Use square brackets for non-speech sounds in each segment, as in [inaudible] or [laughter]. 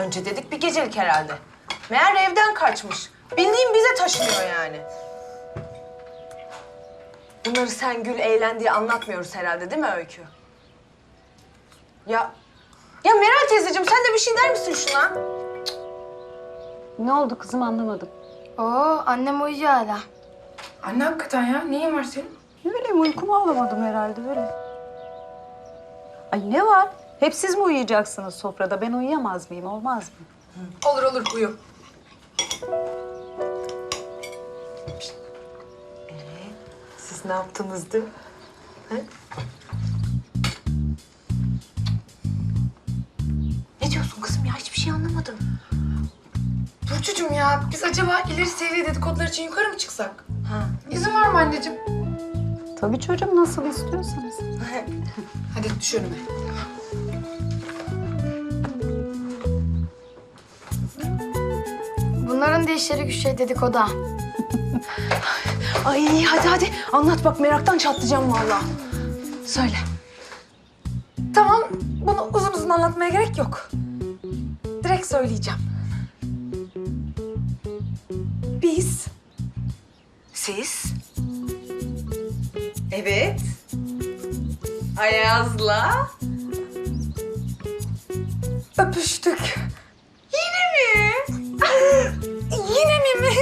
Önce dedik bir gecelik herhalde. Meğer evden kaçmış. Bildiğin bize taşınıyor yani. Bunları sen gül eğlen diye anlatmıyoruz herhalde değil mi Öykü? Ya, ya Meral teyzeciğim sen de bir şey der misin şuna? Ne oldu kızım anlamadım. Oo annem uyuyor hala. Anne hakikaten ya. Neyin var senin? Ne bileyim uykumu alamadım herhalde böyle. Ay ne var? Hep siz mi uyuyacaksınız sofrada? Ben uyuyamaz mıyım? Olmaz mı? Olur olur uyu. Siz ne yaptınızdı? Ne diyorsun kızım ya? Hiçbir şey anlamadım. Burcucuğum ya biz acaba ileri seviye dedikodular için yukarı mı çıksak? Ha. İzin var mı anneciğim? Tabii çocuğum nasıl istiyorsanız. [laughs] Hadi düş önüme. Bunların da işleri güçleri dedikodu. ha. Ay hadi hadi anlat bak meraktan çatlayacağım vallahi. Söyle. Tamam bunu uzun uzun anlatmaya gerek yok. Direkt söyleyeceğim. Biz Siz? Evet. Ayaz'la. öpüştük. Yine mi? [laughs] Yine mi?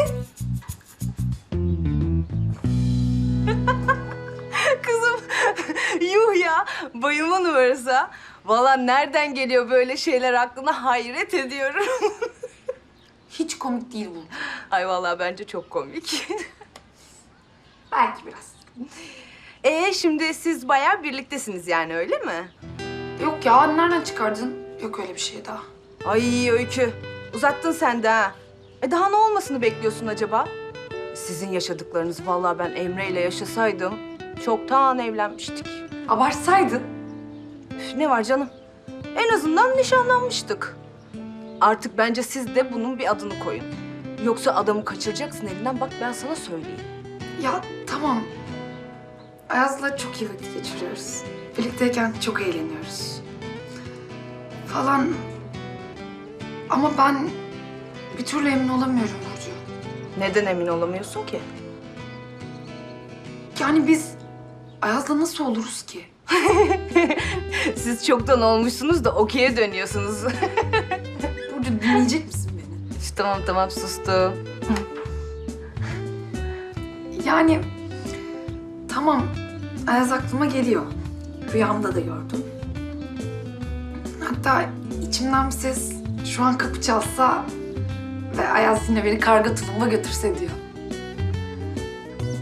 [laughs] Kızım yuh ya bayılma numarası ha. Valla nereden geliyor böyle şeyler aklına hayret ediyorum. [laughs] Hiç komik değil bu. Ay vallahi bence çok komik. [laughs] Belki biraz. Ee şimdi siz bayağı birliktesiniz yani öyle mi? Yok ya nereden çıkardın? Yok öyle bir şey daha. Ay Öykü uzattın sen de ha. E daha ne olmasını bekliyorsun acaba? Sizin yaşadıklarınızı vallahi ben Emre ile yaşasaydım çoktan evlenmiştik. Abartsaydın. Üf, ne var canım? En azından nişanlanmıştık. Artık bence siz de bunun bir adını koyun. Yoksa adamı kaçıracaksın elinden bak ben sana söyleyeyim. Ya tamam. Ayaz'la çok iyi vakit geçiriyoruz. Birlikteyken çok eğleniyoruz. Falan. Ama ben bir türlü emin olamıyorum Burcu. Neden emin olamıyorsun ki? Yani biz Ayaz'la nasıl oluruz ki? [laughs] Siz çoktan olmuşsunuz da okey'e dönüyorsunuz. [laughs] Burcu dinleyecek misin beni? Üf, tamam tamam sustum. Yani tamam Ayaz aklıma geliyor. Rüyamda da gördüm. Hatta içimden bir ses şu an kapı çalsa Ayaz yine beni karga tulumba götürse diyor.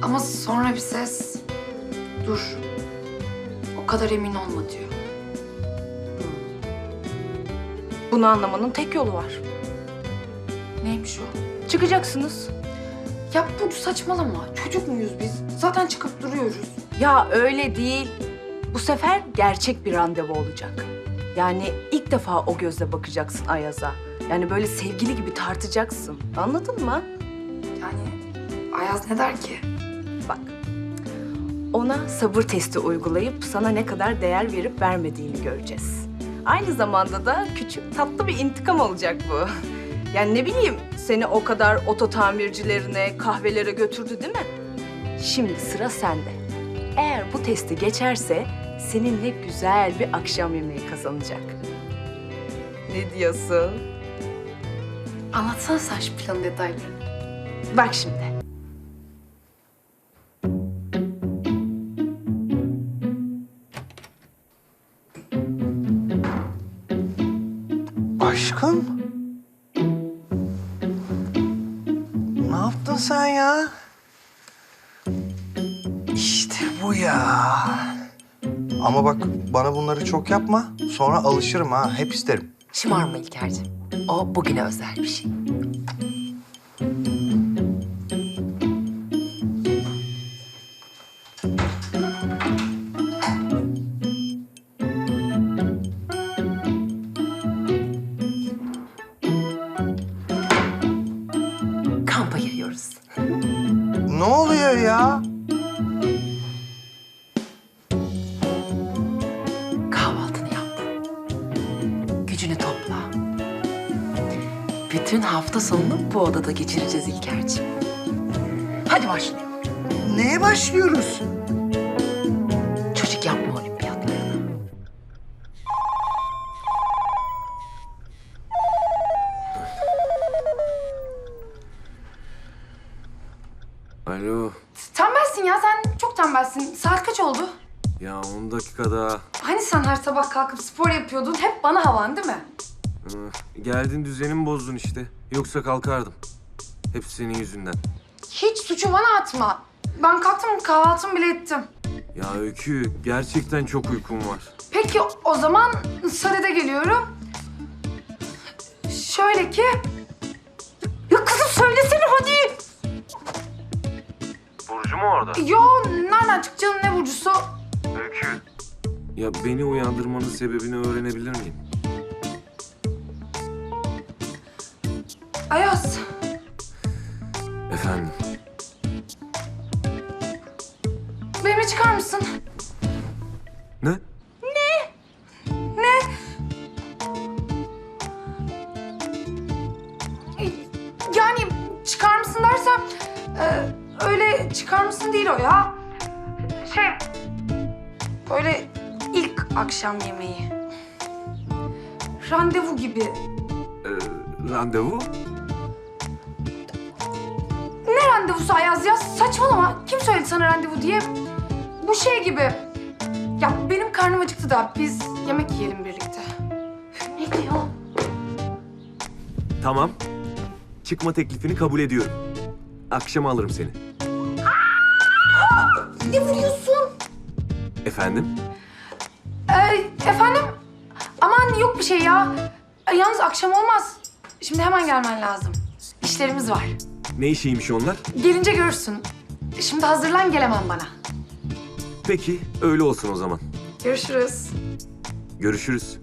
Ama sonra bir ses dur o kadar emin olma diyor. Bunu anlamanın tek yolu var. Neymiş o? Çıkacaksınız. Ya Burcu saçmalama. Çocuk muyuz biz? Zaten çıkıp duruyoruz. Ya öyle değil. Bu sefer gerçek bir randevu olacak. Yani ilk defa o gözle bakacaksın Ayaz'a. Yani böyle sevgili gibi tartacaksın. Anladın mı? Yani Ayaz ne der ki? Bak. Ona sabır testi uygulayıp sana ne kadar değer verip vermediğini göreceğiz. Aynı zamanda da küçük tatlı bir intikam olacak bu. Yani ne bileyim seni o kadar oto tamircilerine, kahvelere götürdü değil mi? Şimdi sıra sende. Eğer bu testi geçerse seninle güzel bir akşam yemeği kazanacak. Ne diyorsun? Anlatsana sen şu planın detaylarını. Bak şimdi. Aşkım? Ne yaptın sen ya? İşte bu ya. Ama bak bana bunları çok yapma. Sonra alışırım ha. Hep isterim. Şımarma İlker'cim. O bugüne özel bir şey. Bütün hafta sonunu bu odada geçireceğiz İlker'cim. Hadi başlayalım. Neye başlıyoruz? Çocuk yapma olimpiyatlarına. Alo. Tembelsin ya sen çok tembelsin. Saat kaç oldu? Ya 10 dakika daha. Hani sen her sabah kalkıp spor yapıyordun? Hep bana havan değil mi? Geldin düzenimi bozdun işte. Yoksa kalkardım. Hepsi senin yüzünden. Hiç suçu bana atma. Ben kalktım kahvaltımı bile ettim. Ya Öykü gerçekten çok uykum var. Peki o zaman sadede geliyorum. Şöyle ki... Ya kızım söylesene hadi. Burcu mu orada? Yo nereden çıkacağım ne burcusu? Öykü. Ya beni uyandırmanın sebebini öğrenebilir miyim? Ayaz. Efendim. Benimle çıkar mısın? Ne? Yani çıkar mısın dersem e, öyle çıkar mısın değil o ya. Şey böyle ilk akşam yemeği. Randevu gibi. Ee, randevu? Randevusu Ayaz ya? Saçmalama. Kim söyledi sana randevu diye? Bu şey gibi. Ya benim karnım acıktı da biz yemek yiyelim birlikte. Ne diyor? Tamam. Çıkma teklifini kabul ediyorum. Akşam alırım seni. Ne vuruyorsun? Efendim? Ee, efendim? Aman yok bir şey ya. Ee, Yalnız akşam olmaz. Şimdi hemen gelmen lazım. İşlerimiz var. Ne işiymiş onlar? Gelince görürsün. Şimdi hazırlan gelemem bana. Peki öyle olsun o zaman. Görüşürüz. Görüşürüz.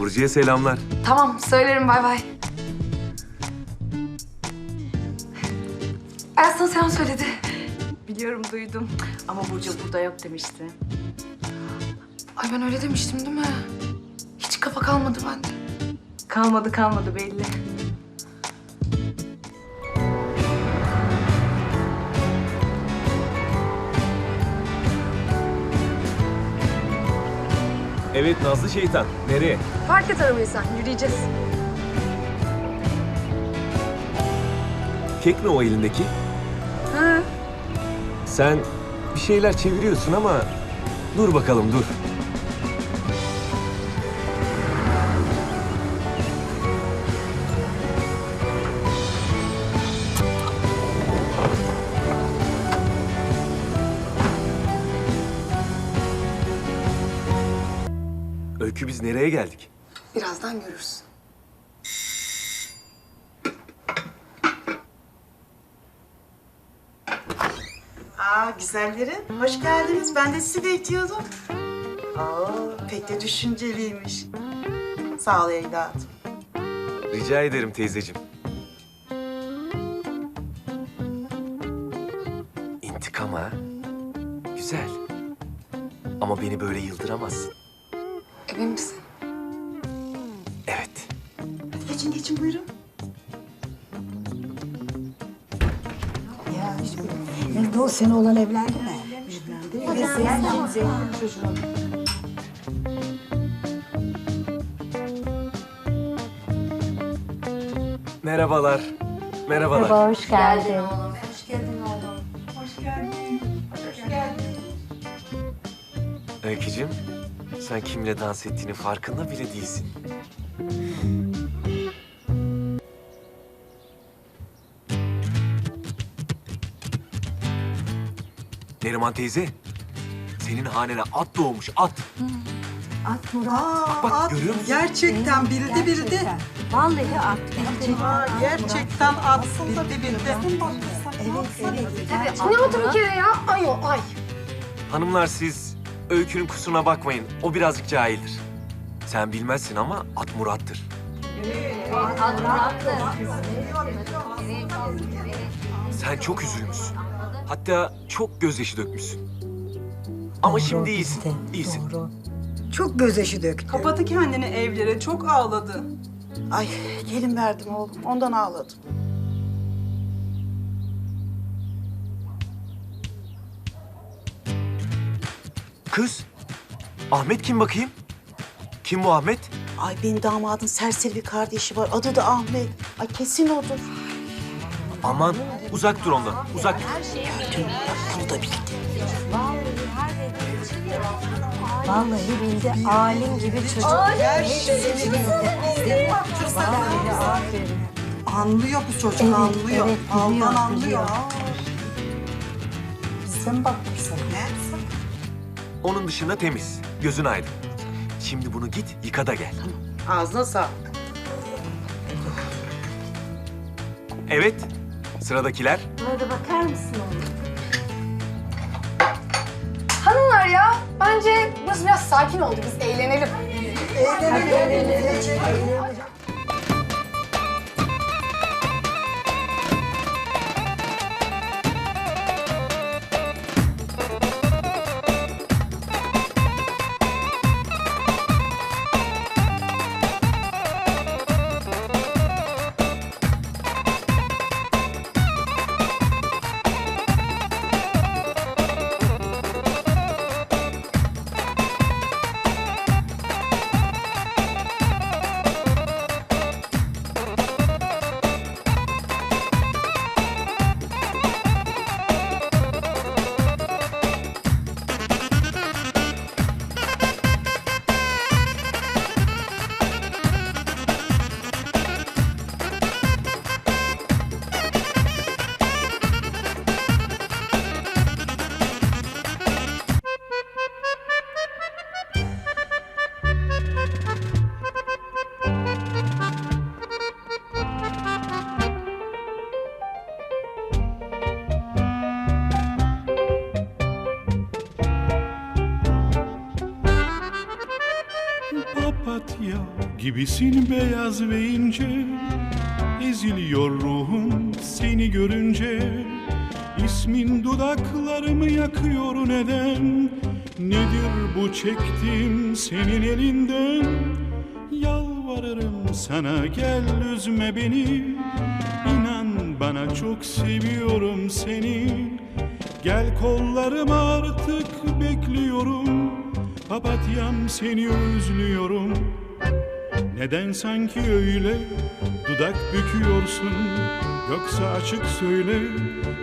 Burcu'ya selamlar. Tamam söylerim bay bay. Sana selam söyledi. Biliyorum duydum. Ama Burcu burada yok demişti. Ay ben öyle demiştim değil mi? Hiç kafa kalmadı bende. Kalmadı kalmadı belli. Evet Nazlı şeytan. Nereye? Fark et arabayı sen yürüyeceğiz. Kek mi o elindeki? Hı. Sen bir şeyler çeviriyorsun ama dur bakalım dur. Öykü biz nereye geldik? Birazdan görürsün. Aa güzellerim, hoş geldiniz. Ben de sizi bekliyordum. Aa pek de düşünceliymiş. Sağ ol evladım. Rica ederim teyzeciğim. İntikam ha? Güzel. Ama beni böyle yıldıramazsın. Emin misin? Evet. Hadi geçin geçin buyurun. Nerede o sene olan evlendi mi? Merhabalar. Merhabalar. Hoş geldin. Öykücüğüm, sen kimle dans ettiğinin farkında bile değilsin. Neriman teyze, senin hanene at doğmuş, at. Aa, bak, at, görüyor musun? Gerçekten bildi bildi. Vallahi at. Gerçekten. Aa, gerçekten at bildi bildi. Ne oldu bir kere ya? Ay o ay. Hanımlar siz Öykü'nün kusuruna bakmayın, o birazcık cahildir. Sen bilmezsin ama at Murat'tır. Sen çok üzülmüşsün. Hatta çok gözyaşı dökmüşsün. Ama şimdi iyisin, iyisin. Çok gözyaşı döktü. Kapadı kendini evlere, çok ağladı. Ay gelin verdim oğlum. Ondan ağladım. Kız, Ahmet kim bakayım? Kim bu Ahmet? Ay benim damadın serseri bir kardeşi var. Adı da Ahmet. Ay kesin odur. Aman uzak dur ondan, uzak. Bunu da bildi. Vallahi bildi alim gibi çocuk. Hepsini bildi. Vallahi aferin. Anlıyor bu çocuk Evet, anlıyor. evet, Aldan biliyor, anlıyor. biliyor. Sen? Ne? Onun dışında temiz, gözün aydın. Şimdi bunu git yıka da gel. Ağzına sağlık. Evet, sıradakiler. Buna da bakar mısın oğlum? Hanımlar ya bence burası biraz sakin oldu. Biz eğlenelim. Papatya gibisin beyaz ve ince. Eziliyor ruhum seni görünce. İsmin dudaklarımı yakıyor neden? Nedir bu çektiğim senin elinden? Yalvarırım sana gel üzme beni. İnan bana çok seviyorum seni. Gel kollarıma artık bekliyorum Papatyam seni özlüyorum. Neden sanki öyle dudak büküyorsun? Yoksa açık söyle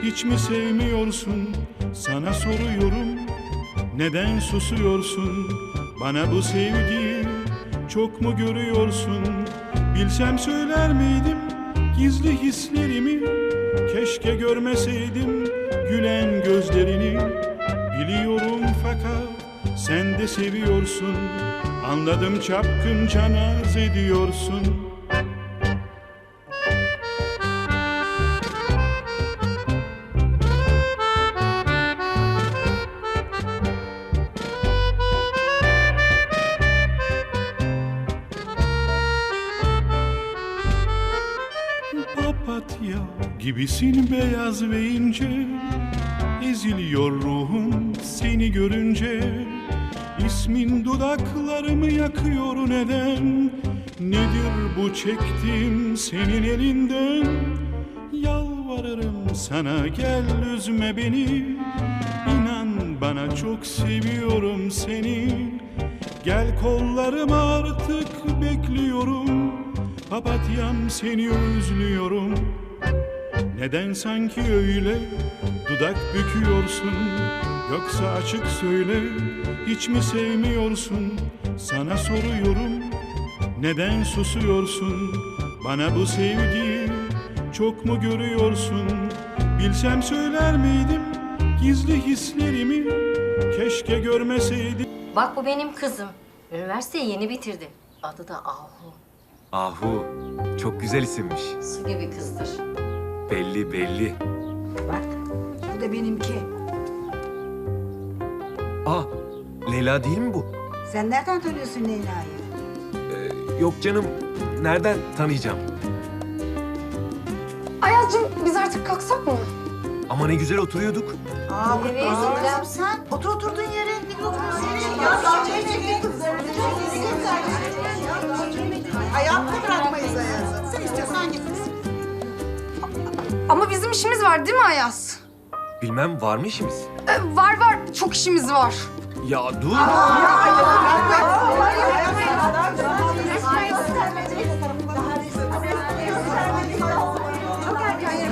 hiç mi sevmiyorsun? Sana soruyorum neden susuyorsun? Bana bu sevgiyi çok mu görüyorsun? Bilsem söyler miydim gizli hislerimi? Keşke görmeseydim gülen gözlerini. Biliyorum sen de seviyorsun. Anladım çapkınca naz ediyorsun. Papatya gibisin beyaz ve ince Eziliyor ruhum seni görünce. İsmin dudaklarımı yakıyor neden? Nedir bu çektiğim senin elinden? Yalvarırım sana gel üzme beni. İnan bana çok seviyorum seni. Gel kollarıma artık bekliyorum. Papatyam seni özlüyorum. Neden sanki öyle dudak büküyorsun Yoksa açık söyle hiç mi sevmiyorsun Sana soruyorum neden susuyorsun Bana bu sevgiyi çok mu görüyorsun Bilsem söyler miydim gizli hislerimi Keşke görmeseydim Bak bu benim kızım. Üniversiteyi yeni bitirdi. Adı da Ahu. Ahu, çok güzel isimmiş. Su gibi kızdır. Belli belli. Bak nerede benimki? Aa, Leyla değil mi bu? Sen nereden tanıyorsun Leyla'yı? Ee, yok canım, nereden tanıyacağım? Ayaz'cığım biz artık kalksak mı? Ama ne güzel oturuyorduk. Aa, nereye Aa, sen? Otur oturduğun yere. Bir bakın seni. Ya daha bırakmayız Ayaz'ı. Sen istiyorsan git. Ama bizim işimiz var değil mi Ayaz? Bilmem var mı işimiz? Ee, var var. Çok işimiz var. Ya dur.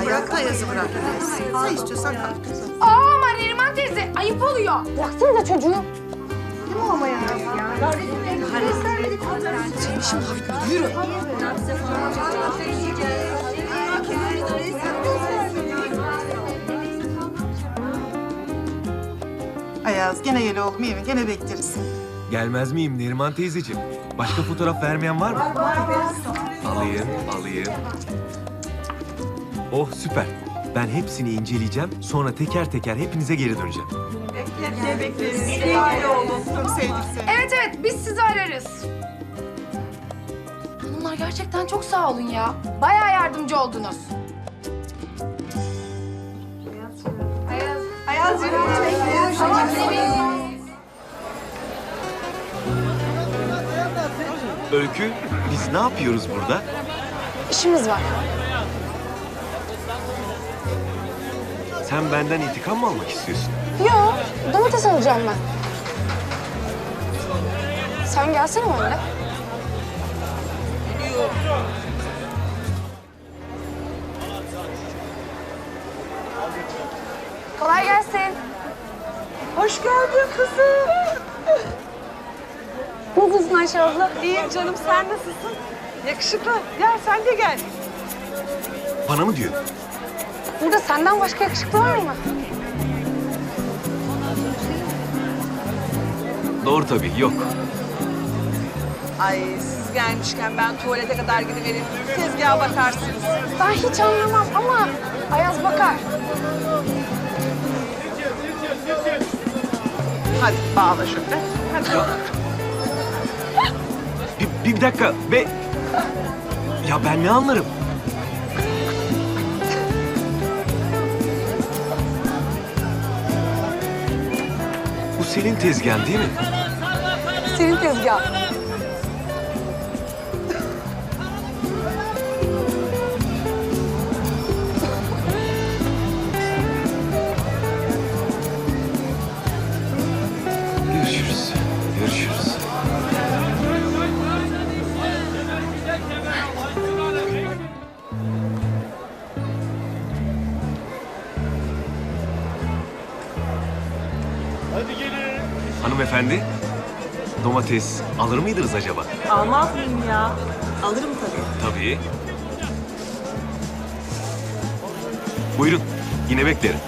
Bırak da yazı bırak. Sen istiyorsan kal. Aa ama Neriman teyze ayıp oluyor. Bıraksanıza çocuğu. Ayaz gene gel oğlum iyi mi? Gene bekleriz. Gelmez miyim Neriman teyzeciğim? Başka fotoğraf vermeyen var mı? Alayım, alayım. Oh süper. Ben hepsini inceleyeceğim. Sonra teker teker hepinize geri döneceğim. Bekleriz. Gel oğlum. Çok sevdik seni. Evet evet biz sizi ararız. Hanımlar gerçekten çok sağ olun ya. Bayağı yardımcı oldunuz. Öykü, biz ne yapıyoruz burada? İşimiz var. Sen benden intikam mı almak istiyorsun? Yo, domates alacağım ben. Sen gelsene benimle. Hoş geldin kızım. Nasılsın Ayşe abla? İyiyim canım sen nasılsın? Yakışıklı. Gel sen de gel. Bana mı diyor? Burada senden başka yakışıklı var mı? Doğru tabii, yok. Ay siz gelmişken ben tuvalete kadar gidivereyim. Tezgaha bakarsınız. Ben hiç anlamam ama Ayaz bakar. Hadi bağla şöyle. Bir, bir dakika ve... Ya ben ne anlarım? Bu senin tezgahın değil mi? Senin tezgahın. Hanımefendi, domates alır mıydınız acaba? Almaz mıyım ya? Alırım tabii. Tabii. Buyurun, yine beklerim.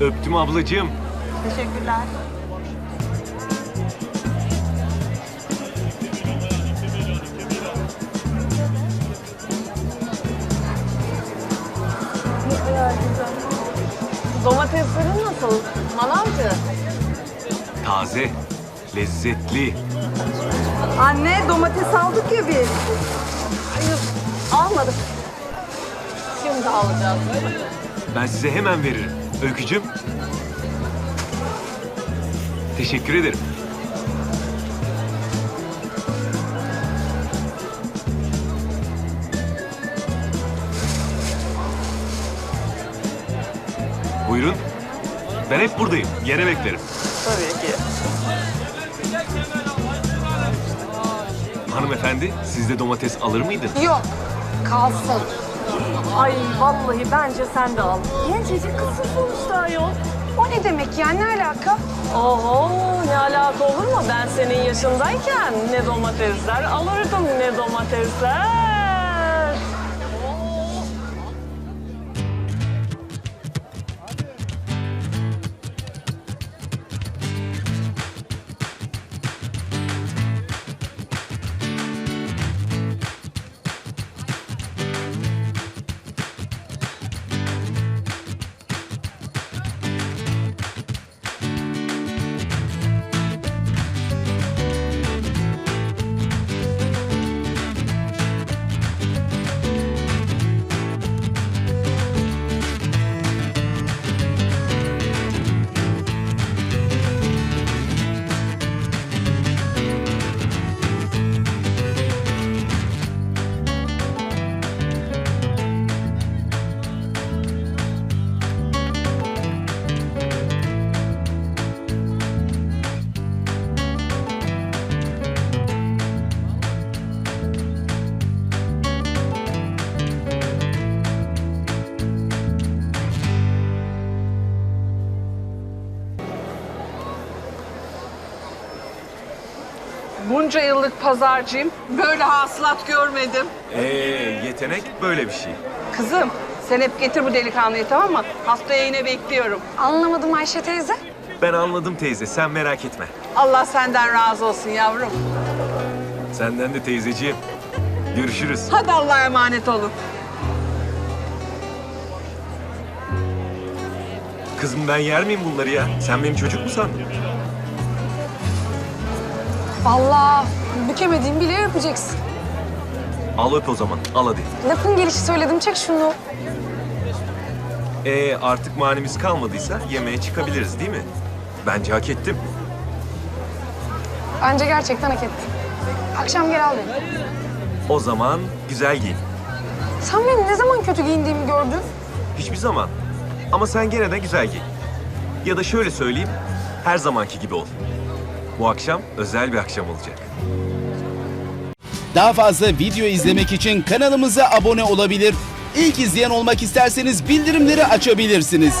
Öptüm ablacığım. Teşekkürler. Domateslerin nasıl? Manavcı. Taze, lezzetli. Anne domates aldık ya biz. Hayır almadık. Şimdi alacağız. Ben size hemen veririm. Öykücüm. Teşekkür ederim. Hep buradayım. Yine beklerim. Tabii ki. Hanımefendi, siz de domates alır mıydınız? Yok, kalsın. Ay vallahi bence sen de al. Gencecik kızsın sonuçta ayol. O ne demek ya? Ne alaka? Oho ne alaka olur mu? Ben senin yaşındayken ne domatesler alırdım ne domatesler. Bunca yıllık pazarcıyım. Böyle hasılat görmedim. Ee, yetenek böyle bir şey. Kızım sen hep getir bu delikanlıyı tamam mı? Haftaya yine bekliyorum. Anlamadım Ayşe teyze. Ben anladım teyze, sen merak etme. Allah senden razı olsun yavrum. Senden de teyzeciğim. Görüşürüz. Hadi Allah'a emanet olun. Kızım ben yer miyim bunları ya? Sen benim çocuk mu sandın? Vallahi bükemediğim bile yapacaksın. Al öp o zaman, al hadi. Lafın gelişi söyledim çek şunu. Ee, artık manimiz kalmadıysa yemeğe çıkabiliriz değil mi? Bence hak ettim. Bence gerçekten hak ettin. Akşam gel al beni. O zaman güzel giyin. Sen benim ne zaman kötü giyindiğimi gördün? Hiçbir zaman. Ama sen gene de güzel giyin. Ya da şöyle söyleyeyim, her zamanki gibi ol. Bu akşam özel bir akşam olacak. Daha fazla video izlemek için kanalımıza abone olabilir. İlk izleyen olmak isterseniz bildirimleri açabilirsiniz.